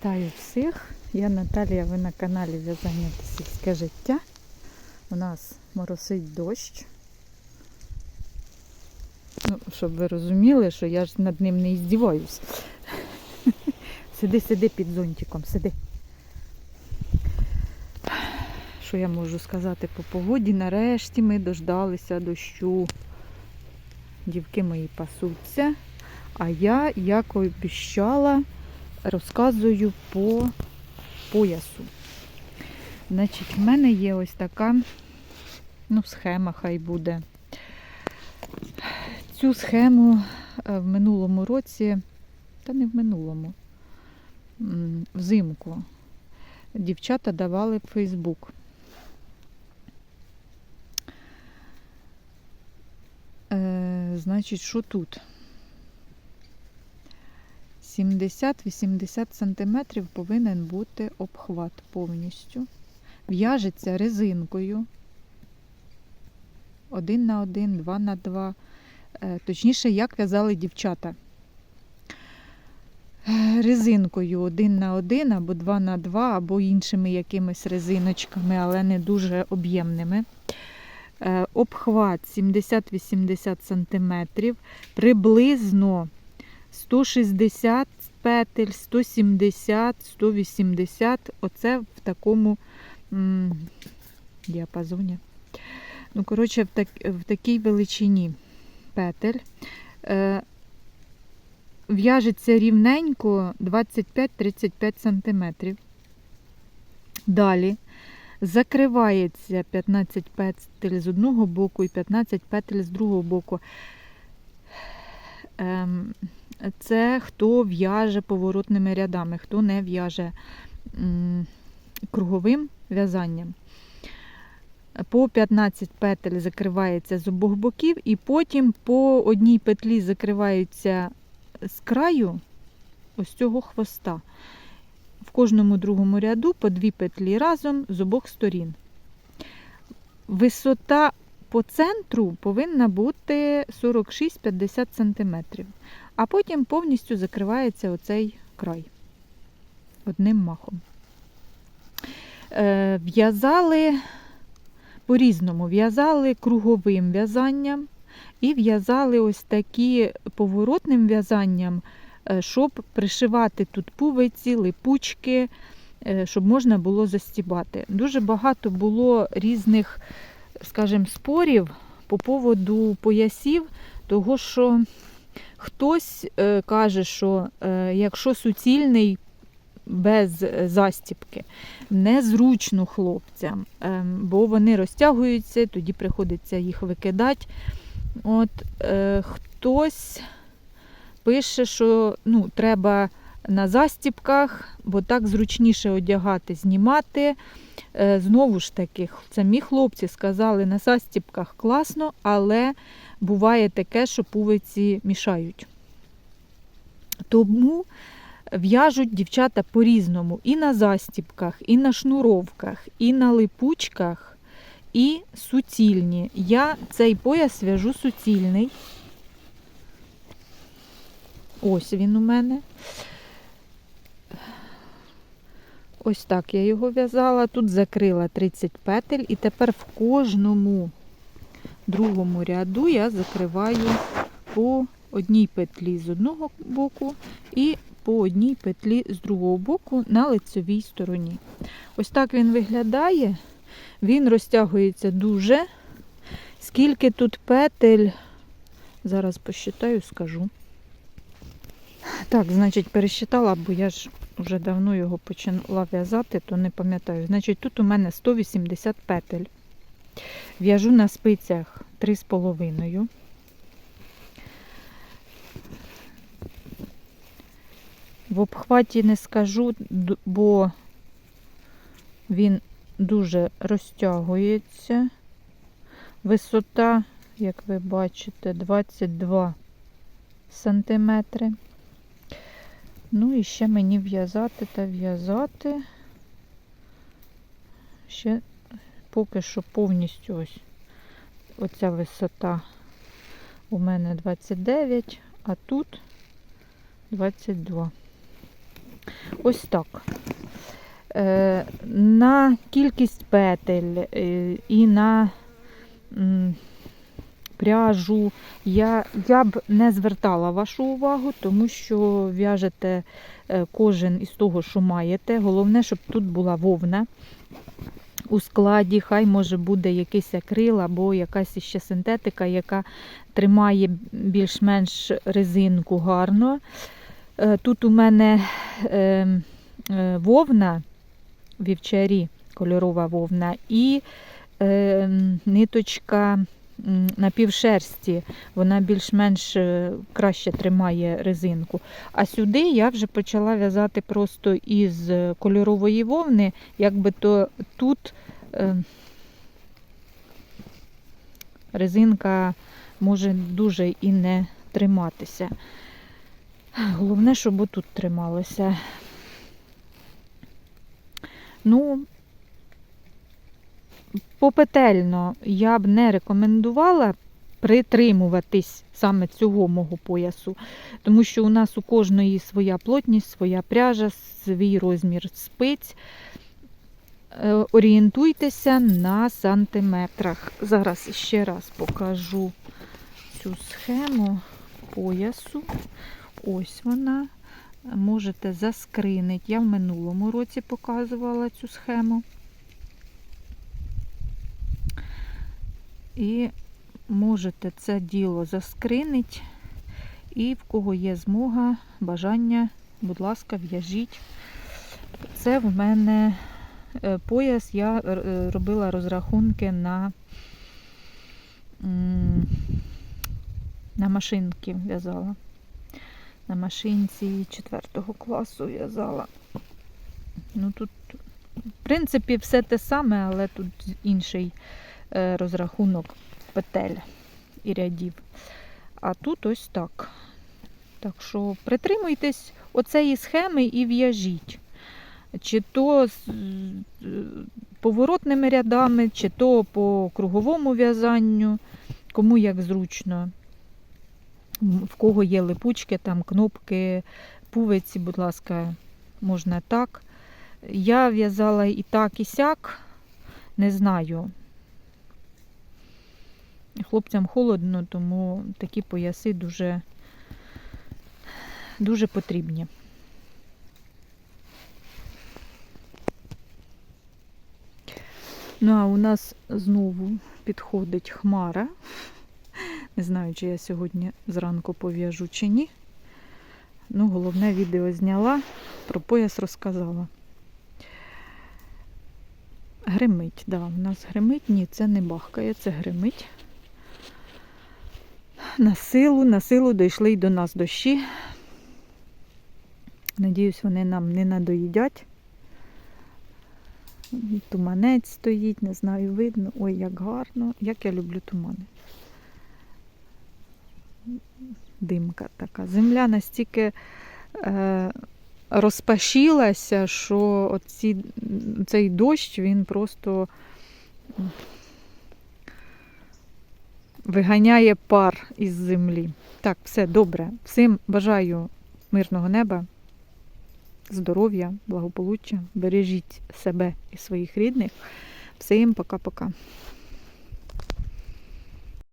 Вітаю всіх! Я Наталія, ви на каналі В'язання та сільське життя. У нас моросить дощ. Ну, щоб ви розуміли, що я ж над ним не іздіваюсь. Сиди, сиди під зонтиком, сиди. Що я можу сказати по погоді? Нарешті ми дождалися дощу. Дівки мої пасуться. А я, як обіщала, розказую по поясу. Значить, в мене є ось така ну, схема, хай буде. Цю схему е, в минулому році, та не в минулому, взимку, дівчата давали в Фейсбук. Е, значить, що тут? 70-80 см повинен бути обхват повністю. В'яжеться резинкою. 1 на 1, 2 на 2. Е, Точніше, як в'язали дівчата. Е, Резинкою 1 на 1 або 2 на 2, або іншими якимись резиночками, але не дуже об'ємними. Е, Обхват 70-80 см, приблизно 160 петель, 170, 180. Оце в такому м, діапазоні. Ну, коротше, в, так, в такій величині петель. Е, В'яжеться рівненько 25-35 см. Далі закривається 15 петель з одного боку і 15 петель з другого боку. Ем, це хто в'яже поворотними рядами, хто не в'яже круговим в'язанням. По 15 петель закривається з обох боків, і потім по одній петлі закриваються з краю ось цього хвоста. В кожному другому ряду по дві петлі разом з обох сторін. Висота по центру повинна бути 46-50 см, а потім повністю закривається оцей край одним махом. Е, В'язали по-різному, в'язали круговим в'язанням і в'язали ось такі поворотним в'язанням, е, щоб пришивати тут пувиці, липучки, е, щоб можна було застібати. Дуже багато було різних скажімо, спорів по поводу поясів, того що хтось е, каже, що е, якщо суцільний без застіпки, незручно хлопцям, е, бо вони розтягуються, тоді приходиться їх викидати. От, е, Хтось пише, що ну, треба на застіпках, бо так зручніше одягати, знімати. Е, Знову ж таки, самі хлопці сказали, на застіпках класно, але буває таке, що пувиці мішають. Тому в'яжуть дівчата по-різному і на застіпках, і на шнуровках, і на липучках, і суцільні. Я цей пояс в'яжу суцільний. Ось він у мене. Ось так я його в'язала. Тут закрила 30 петель, і тепер в кожному другому ряду я закриваю по одній петлі з одного боку і по одній петлі з другого боку на лицевій стороні. Ось так він виглядає. Він розтягується дуже. Скільки тут петель, зараз посчитаю, скажу. Так, значить, пересчитала, бо я ж вже давно його почала в'язати, то не пам'ятаю. Значить, тут у мене 180 петель. В'яжу на спицях 3,5. В обхваті не скажу, бо він дуже розтягується. Висота, як ви бачите, 22 сантиметри. Ну і ще мені в'язати та в'язати. Ще поки що повністю ось оця висота у мене 29, а тут 22. Ось так. Е, на кількість петель е, і на пряжу я, я б не звертала вашу увагу, тому що в'яжете е, кожен із того, що маєте. Головне, щоб тут була вовна у складі, хай може буде якийсь акрил або якась іще синтетика, яка тримає більш-менш резинку гарно. Е, Тут у мене е, е, вовна, вівчарі, кольорова вовна, і е, ниточка напівшерсті, вона більш-менш е, краще тримає резинку. А сюди я вже почала в'язати просто із кольорової вовни, якби то тут е, резинка може дуже і не триматися. Головне, щоб тут трималося. Ну, попетельно я б не рекомендувала притримуватись саме цього мого поясу, тому що у нас у кожної своя плотність, своя пряжа, свій розмір спиць. Е, Орієнтуйтеся на сантиметрах. Зараз ще раз покажу цю схему поясу. Ось вона. Можете заскринити. Я в минулому році показувала цю схему. І можете це діло заскринити. І в кого є змога, бажання, будь ласка, в'яжіть. Це в мене е, пояс, я е, робила розрахунки на, на машинки в'язала. На машинці 4 класу в'язала. Ну тут, в принципі, все те саме, але тут інший розрахунок петель і рядів. А тут ось так. Так що притримуйтесь оцеї схеми і в'яжіть. Чи то з е, поворотними рядами, чи то по круговому в'язанню, кому як зручно. В кого є липучки, там кнопки, пувиці, будь ласка, можна так. Я в'язала і так, і сяк, не знаю. Хлопцям холодно, тому такі пояси дуже, дуже потрібні. Ну, а у нас знову підходить хмара. Не знаю, чи я сьогодні зранку пов'яжу чи ні. Ну, головне відео зняла, про пояс розказала. Гримить, да, у нас гримить, ні, це не бахкає, це гримить. На силу, на силу дійшли й до нас дощі. Надіюсь, вони нам не надоїдять. Туманець стоїть, не знаю, видно. Ой, як гарно. Як я люблю тумани. Димка така. Земля настільки е, розпашілася, що оці, цей дощ він просто виганяє пар із землі. Так, все добре. Всім бажаю мирного неба, здоров'я, благополуччя. Бережіть себе і своїх рідних. Всім пока-пока.